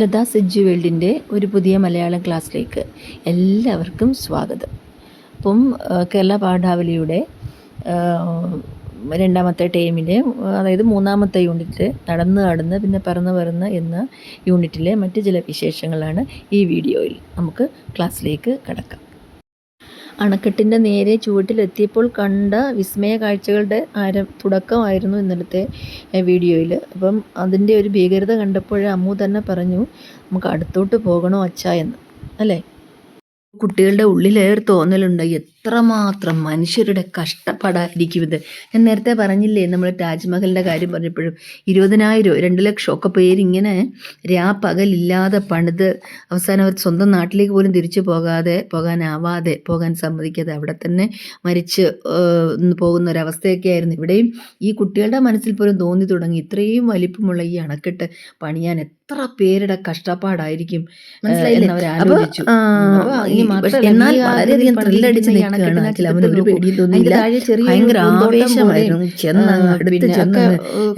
ലത സെജ്ജു വേൾഡിന്റെ ഒരു പുതിയ മലയാളം ക്ലാസ്സിലേക്ക് എല്ലാവർക്കും സ്വാഗതം. അപ്പം കേരള പാഠാവലിയുടെ രണ്ടാമത്തെ ടൈമിലെ അതായത് മൂന്നാമത്തെ യൂണിറ്റ് നടന്ന് നടന്ന് പിന്നെ പറന്ന് പറന്ന് എന്ന യൂണിറ്റിലെ മറ്റ് ചില വിശേഷങ്ങളാണ് ഈ വീഡിയോയിൽ നമുക്ക് ക്ലാസ്സിലേക്ക് കടക്കാം. അണക്കെട്ടിന്റെ നേരെ ചുവട്ടിലെത്തിയപ്പോൾ കണ്ട വിസ്മയ കാഴ്ചകളുടെ ആരം തുടക്കമായിരുന്നു ഇന്നലത്തെ വീഡിയോയിൽ അപ്പം അതിന്റെ ഒരു ഭീകരത കണ്ടപ്പോൾ അമ്മു തന്നെ പറഞ്ഞു നമുക്ക് അടുത്തോട്ട് പോകണോ അച്ഛ എന്ന് അല്ലേ? കുട്ടികളുടെ ഉള്ളിലേറെ തോന്നലുണ്ട്. എത്രമാത്രം മനുഷ്യരുടെ കഷ്ടപ്പാടായിരിക്കും ഇത് ഞാൻ നേരത്തെ പറഞ്ഞില്ലേ നമ്മൾ താജ്മഹലിന്റെ കാര്യം പറഞ്ഞപ്പോഴും ഇരുപതിനായിരം രണ്ട് ലക്ഷം ഒക്കെ പേരിങ്ങനെ രാ പകലില്ലാതെ പണിത് അവസാനം അവർ സ്വന്തം നാട്ടിലേക്ക് പോലും തിരിച്ചു പോകാതെ പോകാനാവാതെ പോകാൻ സമ്മതിക്കാതെ അവിടെ തന്നെ മരിച്ച് പോകുന്ന ഒരവസ്ഥയൊക്കെ ആയിരുന്നു. ഇവിടെയും ഈ കുട്ടികളുടെ മനസ്സിൽ പോലും തോന്നി തുടങ്ങി. ഇത്രയും വലിപ്പമുള്ള ഈ അണക്കെട്ട് പണിയാൻ എത്ര പേരുടെ കഷ്ടപ്പാടായിരിക്കും എന്നാൽ വളരെയധികം ത്രില്ലടിച്ച് ഈ നിൽക്കുകയാണ് അവന് ഒരു. പേടിയും തോന്നിയില്ല. ഭയങ്കര ആവേശമായിരുന്നു. ചെന്ന് അടുത്ത് ചെന്ന്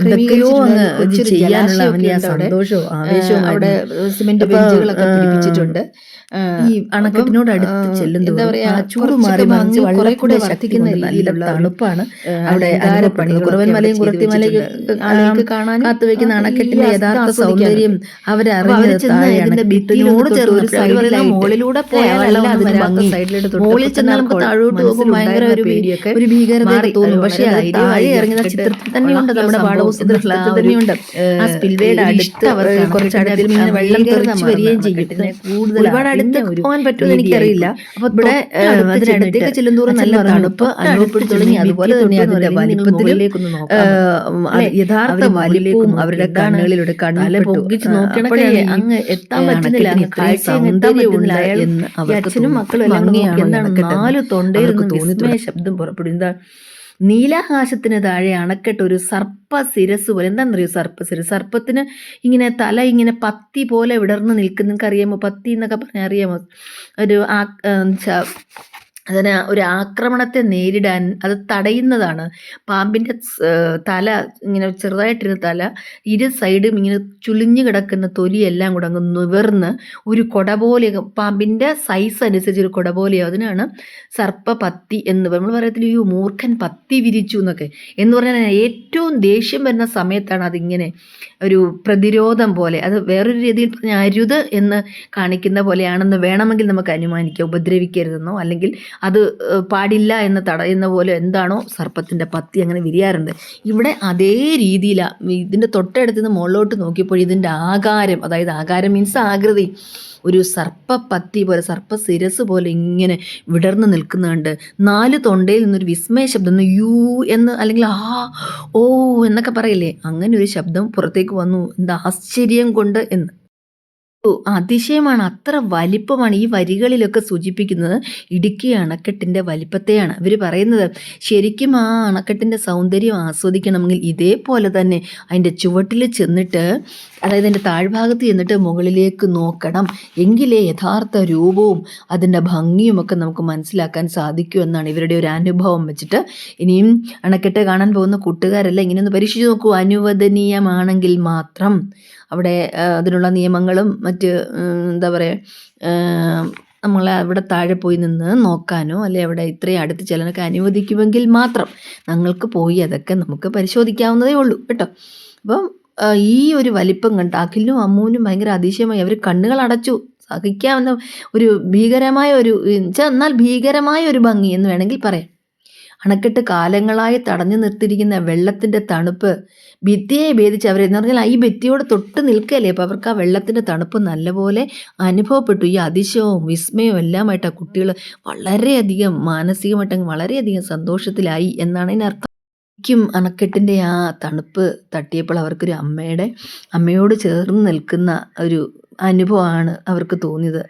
എന്തൊക്കെയോ അങ്ങ് ഇത് ചെയ്യാനുള്ള ആ അവിടെ. സന്തോഷവും ആവേശവും അവിടെ സിമെന്റ് ബെഞ്ചുകളൊക്കെ പിടിപ്പിച്ചിട്ടുണ്ട് ഈ അണക്കെട്ടിനോട് അടുത്ത് ആ, ചെല്ലും എന്താ തോറും പറയാ ആ ചൂട് മാറി മറിച്ച് ഭംഗി കൂടെ വള്ളത്തിന്റെ ശക്തി വർദ്ധിക്കുന്ന കൊണ്ട് നല്ല തണുപ്പാണ് അവിടെ അനുഭവപ്പെടുന്നത് കുറവൻ മലയും കുറത്തി മലയും വെച്ചിട്ടുണ്ട്. ആളുകൾക്ക് കാണാനും കാത്തു വെക്കുന്ന ആ, അണക്കെട്ടിന്റെ യഥാർത്ഥ. സൗന്ദര്യം അവരറിഞ്ഞത് ഭിത്തിയിലൊക്കെ ചേർന്ന് സൈഡിലായിട്ട് മുകളിലൂടെ മുകളിൽ അപ്പൊ നമുക്ക് താഴോട്ട് പോകുമ്പോൾ ഭയങ്കര ഒരു പേടിയൊക്കെ ഒരു ഭീകരത തോന്നും. പക്ഷേ താഴെ ഇറങ്ങുന്ന ചിത്രത്തിൽ തന്നെയുണ്ട് നമ്മുടെ പാഠപുസ്തകത്തിൽ തന്നെയുണ്ട്. ആ സ്പിൽവേയുടെ അടുത്ത് അവർ കുറച്ച് അടുത്തിൽ ഇങ്ങനെ വെള്ളം തെറിച്ച് വരികയും ചെയ്യും. കൂടുതൽ ഒരുപാട് അടുത്ത് പോകാൻ പറ്റുമെന്ന് എനിക്കറിയില്ല. അപ്പൊ ഇവിടെ അതിനടുത്തേക്ക് ചെന്നിട്ട് ചെല്ലും തോറും നല്ല തണുപ്പ് അനുഭവപ്പെട്ടു തുടങ്ങി അതുപോലെ തന്നെ അതിന്റെ വലിപ്പത്തിലേക്കൊന്ന്. യഥാർത്ഥ വലിപ്പവും അവരുടെ കണ്ണുകളിലൂടെ തല കണ്ണിൽപ്പെട്ടു അപ്പോഴാണ് ഈ അങ്ങ് എത്താൻ പറ്റുന്നില്ല. അച്ഛനും. മക്കളും എന്താണ് നാല് തൊണ്ടയിൽ നിന്ന് ശബ്ദം പുറപ്പെടും. എന്താ നീലാകാശത്തിന് താഴെ അണക്കെട്ട് ഒരു സർപ്പ ശിരസ് പോലെ. എന്താണെന്നറിയോ സർപ്പ ശിരസ് സർപ്പത്തിന് ഇങ്ങനെ തല ഇങ്ങനെ പത്തി പോലെ വിടർന്ന് നിൽക്കുന്ന. നിങ്ങൾക്ക് അറിയാമോ പത്തി എന്നൊക്കെ പറഞ്ഞാൽ അറിയാമോ? ഒരു ആ അതിന് ഒരു ആക്രമണത്തെ നേരിടാൻ അത് തടയുന്നതാണ്. പാമ്പിന്റെ തല ഇങ്ങനെ ചെറുതായിട്ടിരുന്ന തല ഇരു സൈഡും ഇങ്ങനെ ചുളിഞ്ഞു കിടക്കുന്ന തൊലിയെല്ലാം കൂടെ അങ്ങ് നിവർന്ന് ഒരു കൊട പോലെ പാമ്പിന്റെ സൈസ് അനുസരിച്ച് ഒരു കൊട പോലെയോ അതിനാണ് സർപ്പ പത്തി എന്ന് നമ്മൾ പറയത്തില്ല ഈ മൂർഖൻ പത്തി വിരിച്ചു എന്നൊക്കെ. എന്ന് പറഞ്ഞാൽ ഏറ്റവും ദേഷ്യം വരുന്ന സമയത്താണ് അതിങ്ങനെ ഒരു പ്രതിരോധം പോലെ അത് വേറൊരു രീതിയിൽ പറഞ്ഞാൽ അരുത് എന്ന് കാണിക്കുന്ന പോലെയാണെന്ന് വേണമെങ്കിൽ നമുക്ക് അനുമാനിക്കാം ഉപദ്രവിക്കരുതെന്നോ അല്ലെങ്കിൽ അത് പാടില്ല എന്ന് തടയുന്ന പോലെ എന്താണോ സർപ്പത്തിന്റെ പത്തി അങ്ങനെ വിരിയാറുണ്ട്. ഇവിടെ അതേ രീതിയിലാണ് ഇതിന്റെ തൊട്ടടുത്ത് നിന്ന് മുകളിലോട്ട് നോക്കിയപ്പോൾ ഇതിന്റെ ആകാരം അതായത് ആകാരം മീൻസ് ആകൃതി ഒരു സർപ്പപ്പത്തി പോലെ സർപ്പ സിരസ് പോലെ ഇങ്ങനെ വിടർന്ന് നിൽക്കുന്നുണ്ട്. നാല് തൊണ്ടയിൽ നിന്നൊരു വിസ്മയ ശബ്ദം യൂ എന്ന് അല്ലെങ്കിൽ ആ ഓ എന്നൊക്കെ പറയില്ലേ? അങ്ങനെ ഒരു ശബ്ദം പുറത്തേക്ക് വന്നു. എന്താ ആശ്ചര്യം കൊണ്ട് എന്ന്. അതിശയമാണ്. അത്ര വലിപ്പമാണ് ഈ വരികളിലൊക്കെ സൂചിപ്പിക്കുന്നത്. ഇടുക്കി അണക്കെട്ടിന്റെ വലിപ്പത്തെയാണ് ഇവർ പറയുന്നത്. ശരിക്കും ആ അണക്കെട്ടിന്റെ സൗന്ദര്യം ആസ്വദിക്കണമെങ്കിൽ ഇതേപോലെ തന്നെ അതിന്റെ ചുവട്ടിൽ ചെന്നിട്ട് അതായത് അതിന്റെ താഴ്ഭാഗത്ത് ചെന്നിട്ട് മുകളിലേക്ക് നോക്കണം. എങ്കിലേ യഥാർത്ഥ രൂപവും അതിന്റെ ഭംഗിയും ഒക്കെ നമുക്ക് മനസ്സിലാക്കാൻ സാധിക്കൂ എന്നാണ് ഇവരുടെ ഒരു അനുഭവം വെച്ചിട്ട്. ഇനിയും അണക്കെട്ട് കാണാൻ പോകുന്ന കൂട്ടുകാരല്ല ഇങ്ങനെയൊന്ന് പരീക്ഷിച്ച് നോക്കൂ. അനുവദനീയമാണെങ്കിൽ മാത്രം അവിടെ അതിനുള്ള നിയമങ്ങളും മറ്റ് എന്താ പറയുക നമ്മളെ അവിടെ താഴെ പോയി നിന്ന് നോക്കാനോ അല്ലെ അവിടെ ഇത്രയും അടുത്ത് ചെല്ലാനൊക്കെ അനുവദിക്കുമെങ്കിൽ മാത്രം ഞങ്ങൾക്ക് പോയി അതൊക്കെ നമുക്ക് പരിശോധിക്കാവുന്നതേ ഉള്ളൂ കേട്ടോ. അപ്പം ഈ ഒരു വലിപ്പം കണ്ട് അഖിലിനും അമ്മൂനും ഭയങ്കര അതിശയമായി. അവർ കണ്ണുകൾ അടച്ചു. സഹിക്കാവുന്ന ഒരു ഭീകരമായ ഒരു എന്നാൽ ഭീകരമായ ഒരു ഭംഗി എന്ന് വേണമെങ്കിൽ പറയാം. അണക്കെട്ട് കാലങ്ങളായി തടഞ്ഞു നിർത്തിയിരിക്കുന്ന വെള്ളത്തിന്റെ തണുപ്പ് ഭിത്തിയെ ഭേദിച്ച് അവർ എന്ന് പറഞ്ഞാൽ ഈ ഭിത്തിയോട് തൊട്ട് നിൽക്കല്ലേ? അപ്പോൾ അവർക്ക് ആ വെള്ളത്തിന്റെ തണുപ്പ് നല്ലപോലെ അനുഭവപ്പെട്ടു. ഈ അതിശയവും വിസ്മയവും എല്ലാമായിട്ട് ആ കുട്ടികൾ വളരെയധികം മാനസികമായിട്ട് വളരെയധികം സന്തോഷത്തിലായി എന്നാണ് ഇതിനർത്ഥം ശരിക്കും അണക്കെട്ടിന്റെ ആ തണുപ്പ് തട്ടിയപ്പോൾ അവർക്കൊരു അമ്മയുടെ അമ്മയോട് ചേർന്ന് നിൽക്കുന്ന ഒരു അനുഭവമാണ് അവർക്ക് തോന്നിയത്.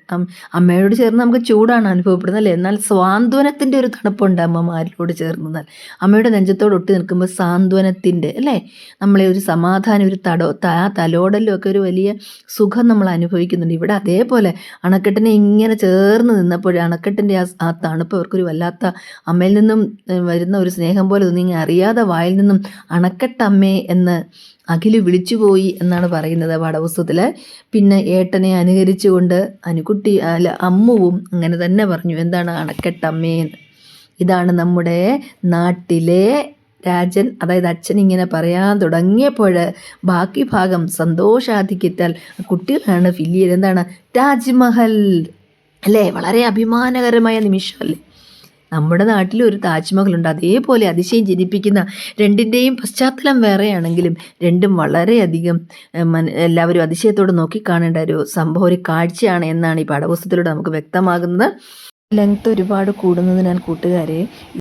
അമ്മയോട് ചേർന്ന് നമുക്ക് ചൂടാണ് അനുഭവപ്പെടുന്നത് അല്ലേ? എന്നാൽ സ്വാന്തവനത്തിന്റെ ഒരു തണുപ്പുണ്ട് അമ്മമാരിലോട് ചേർന്ന് നിന്നാൽ അമ്മയുടെ നെഞ്ചത്തോട് ഒട്ടി നിൽക്കുമ്പോൾ സാന്ത്വനത്തിന്റെ അല്ലേ? നമ്മളെ ഒരു സമാധാനം ഒരു തടോ ആ തലോടലും ഒക്കെ ഒരു വലിയ സുഖം നമ്മൾ അനുഭവിക്കുന്നുണ്ട്. ഇവിടെ അതേപോലെ അണക്കെട്ടിനെ ഇങ്ങനെ ചേർന്ന് നിന്നപ്പോൾ അണക്കെട്ടിന്റെ ആ ആ തണുപ്പ് അവർക്കൊരു വല്ലാത്ത അമ്മയിൽ നിന്നും വരുന്ന ഒരു സ്നേഹം പോലെ തോന്നി. അറിയാതെ വായിൽ നിന്നും അണക്കെട്ടമ്മേ എന്ന് അഖിൽ വിളിച്ചുപോയി എന്നാണ് പറയുന്നത് പാഠപുസ്തകത്തിൽ പിന്നെ ഏട്ടനെ അനുകരിച്ചുകൊണ്ട് അനുകുട്ടി അല്ല അമ്മുവും അങ്ങനെ തന്നെ പറഞ്ഞു എന്താണ് അണക്കെട്ടമ്മേന്ന് ഇതാണ് നമ്മുടെ നാട്ടിലെ രാജൻ അതായത് അച്ഛൻ ഇങ്ങനെ പറയാൻ തുടങ്ങിയപ്പോൾ ബാക്കി ഭാഗം സന്തോഷാധിക്യത്താൽ കുട്ടികളാണ് ഫില്ല് ചെയ്ത് എന്താണ്? താജ്മഹൽ അല്ലേ? വളരെ അഭിമാനകരമായ നിമിഷമല്ലേ? നമ്മുടെ നാട്ടിൽ ഒരു താജ്മഹൽ ഉണ്ട് അതേപോലെ അതിശയം ജനിപ്പിക്കുന്ന രണ്ടിന്റെയും പശ്ചാത്തലം വേറെയാണെങ്കിലും രണ്ടും വളരെയധികം മന എല്ലാവരും അതിശയത്തോടെ നോക്കിക്കാണേണ്ട ഒരു സംഭവം ഒരു കാഴ്ചയാണ് എന്നാണ് ഈ പാഠപുസ്തകത്തിലൂടെ നമുക്ക് വ്യക്തമാകുന്നത്. ലെങ്ത് ഒരുപാട് കൂടുന്നതിനാൽ കൂട്ടുകാരെ